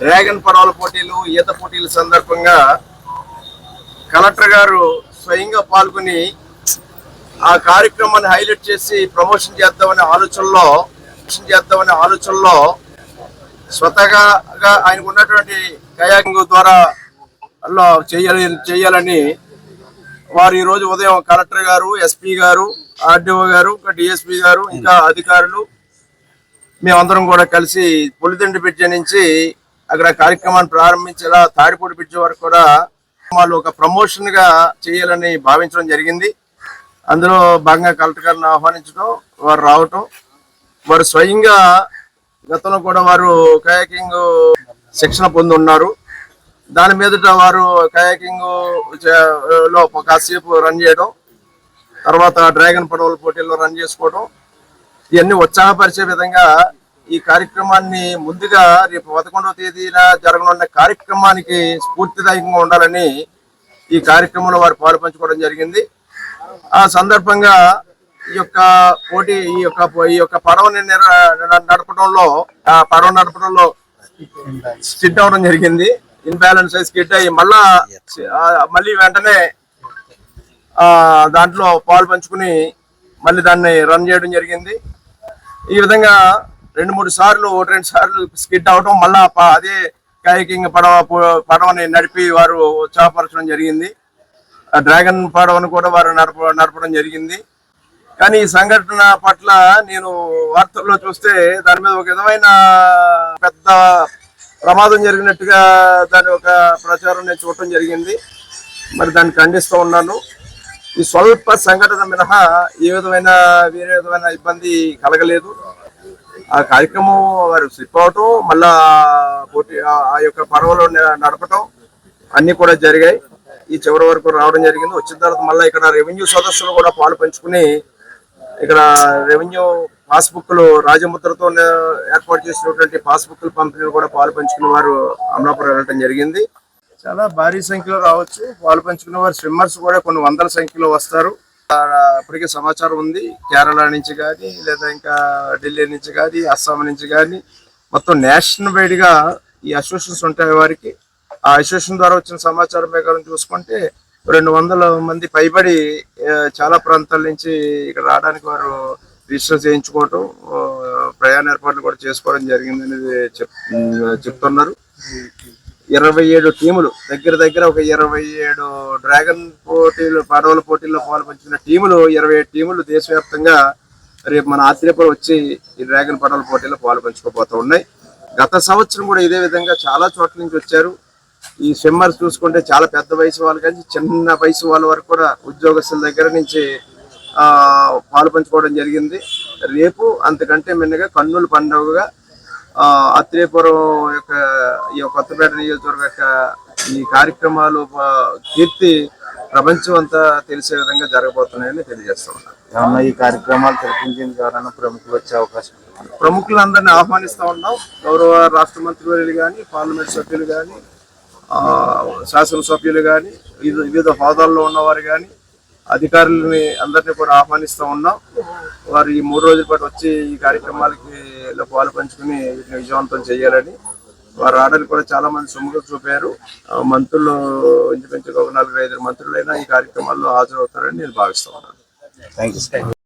Dragon పడవల పోటీలు ఈత పోటీల సందర్భంగా కలెక్టర్ గారు స్వయంగా పాల్గొని ఆ కార్యక్రమాన్ని హైలైట్ చేసి ప్రమోషన్ చేద్దామనే ఆలోచనలో ప్రమోషన్ చేద్దామనే ఆలోచనలో స్వతహాగా ఆయనకు ఉన్నటువంటి కయాకింగ్ ద్వారా అలా చేయాలి చేయాలని వారు ఈరోజు ఉదయం కలెక్టర్ గారు ఎస్పీ గారు ఆర్డీఓ గారు ఇంకా డిఎస్పీ గారు ఇంకా అధికారులు మేమందరం కూడా కలిసి పులిదిండి పెట్టి నుంచి అక్కడ కార్యక్రమాన్ని ప్రారంభించేలా తాడిపూడి బ్రిడ్జ్ వరకు కూడా వాళ్ళు ఒక ప్రమోషన్గా చేయాలని భావించడం జరిగింది. అందులో భాగంగా కలెక్టర్ గారిని ఆహ్వానించడం వారు రావటం వారు స్వయంగా గతంలో కూడా వారు కయాకింగ్ శిక్షణ పొంది ఉన్నారు దాని మీదట వారు కయాకింగ్లో కాసేపు రన్ చేయడం తర్వాత డ్రాగన్ పడవల పోటీల్లో రన్ చేసుకోవడం ఇవన్నీ ఉత్సాహపరిచే విధంగా ఈ కార్యక్రమాన్ని ముందుగా రేపు పదకొండవ తేదీన జరగనున్న కార్యక్రమానికి స్ఫూర్తిదాయకంగా ఉండాలని ఈ కార్యక్రమంలో వారు పాలు పంచుకోవడం జరిగింది. ఆ సందర్భంగా ఈ యొక్క పోటీ ఈ యొక్క ఈ యొక్క పడవని నడపడంలో ఆ పడవ నడపడంలో స్కిడ్ అవడం జరిగింది. ఇన్బ్యాలెన్స్ అయి స్కిడ్ అయ్యి మళ్ళా మళ్ళీ వెంటనే దాంట్లో పాలు పంచుకుని మళ్ళీ దాన్ని రన్ చేయడం జరిగింది. ఈ విధంగా రెండు మూడు సార్లు ఒకటి రెండు సార్లు స్కిడ్ అవటం మళ్ళా అదే కాయకింగ్ పడవ పడవని నడిపి వారు ఉత్సాహపరచడం జరిగింది. ఆ డ్రాగన్ పడవను కూడా వారు నడప నడపడం జరిగింది. కానీ ఈ సంఘటన పట్ల నేను వార్తల్లో చూస్తే దాని మీద ఒక విధమైన పెద్ద ప్రమాదం జరిగినట్టుగా దాని ఒక ప్రచారం నేను చూడటం జరిగింది. మరి దాన్ని ఖండిస్తూ ఉన్నాను. ఈ స్వల్ప సంఘటన మినహా ఏ విధమైన వేరే విధమైన ఇబ్బంది కలగలేదు. ఆ కార్యక్రమం వారు స్లిప్ అవటం మళ్ళా పోటీ ఆ- యొక్క పడవలో నడపటం అన్ని కూడా జరిగాయి. ఈ చివరి వరకు రావడం జరిగింది. వచ్చిన తర్వాత మళ్ళీ ఇక్కడ రెవెన్యూ సదస్సులు కూడా పాలు పంచుకుని ఇక్కడ రెవెన్యూ పాస్బుక్లు రాజముద్రతో ఏర్పాటు చేసినటువంటి పాస్బుక్లు పంపిణీలు కూడా పాలు పంచుకున్న వారు అమలాపురం వెళ్ళటం జరిగింది. చాలా భారీ సంఖ్యలో రావచ్చు. పాలు పంచుకున్న వారు స్విమ్మర్స్ కూడా కొన్ని వందల సంఖ్యలో వస్తారు. ఇప్పటికే సమాచారం ఉంది. కేరళ నుంచి కానీ లేదా ఇంకా ఢిల్లీ నుంచి కానీ అస్సాం నుంచి కానీ మొత్తం నేషనల్ వైడ్గా ఈ అసోసియేషన్స్ ఉంటాయి వారికి. ఆ అసోసియేషన్ ద్వారా వచ్చిన సమాచారం ప్రకారం చూసుకుంటే రెండు వందల మంది పైబడి చాలా ప్రాంతాల నుంచి ఇక్కడ రావడానికి వారు రిజిస్టర్ చేయించుకోవటం ప్రయాణ ఏర్పాట్లు కూడా చేసుకోవడం జరిగింది అనేది చెప్ చెప్తున్నారు. ఇరవై ఏడు టీములు. దగ్గర దగ్గర ఒక ఇరవై ఏడు డ్రాగన్ పోటీలు పడవల పోటీల్లో పాల్పంచిన టీములు ఇరవై ఏడు టీములు దేశవ్యాప్తంగా రేపు మన ఆత్రేయపురం వచ్చి ఈ డ్రాగన్ పడవల పోటీలో పాల్పంచుకోబోతూ ఉన్నాయి. గత సంవత్సరం కూడా ఇదే విధంగా చాలా చోట్ల నుంచి వచ్చారు. ఈ స్విమ్మర్స్ చూసుకుంటే చాలా పెద్ద వయసు వాళ్ళు కానీ చిన్న వయసు వాళ్ళ వరకు కూడా ఉద్యోగస్తుల దగ్గర నుంచి పాలు పంచుకోవడం జరిగింది. రేపు అంతకంటే మిన్నగా కన్నుల పండుగగా అత్రేపురం యొక్క ఈ కొత్తపేట నియోజకవర్గం యొక్క ఈ కార్యక్రమాలు కీర్తి ప్రపంచం అంతా తెలిసే విధంగా జరగబోతున్నాయని తెలియజేస్తా ఉన్నాను ఈ కార్యక్రమాలు తెరపించేందుకు ఎవరైనా ప్రముఖులు వచ్చే అవకాశం ఉందా? ప్రముఖులందరినీ ఆహ్వానిస్తా ఉన్నాం. గౌరవ రాష్ట్ర మంత్రివర్యులు కానీ పార్లమెంట్ సభ్యులు కానీ శాసనసభ్యులు కానీ వివిధ వివిధ హోదాల్లో ఉన్నవారు కానీ అధికారులని అందరినీ కూడా ఆహ్వానిస్తూ ఉన్నాం. వారు ఈ మూడు రోజుల పాటు వచ్చి ఈ కార్యక్రమాలకి వీటిలో పాలు పంచుకుని వీటిని విజయవంతం చేయాలని వారు రావడానికి కూడా చాలా మంది సుముఖం చూపారు. ఆ, మంత్రులు ఇంచుమించుగా ఒక నలుగురు ఐదు మంత్రులైనా ఈ కార్యక్రమాల్లో హాజరవుతారని నేను భావిస్తూ ఉన్నాను. Thank you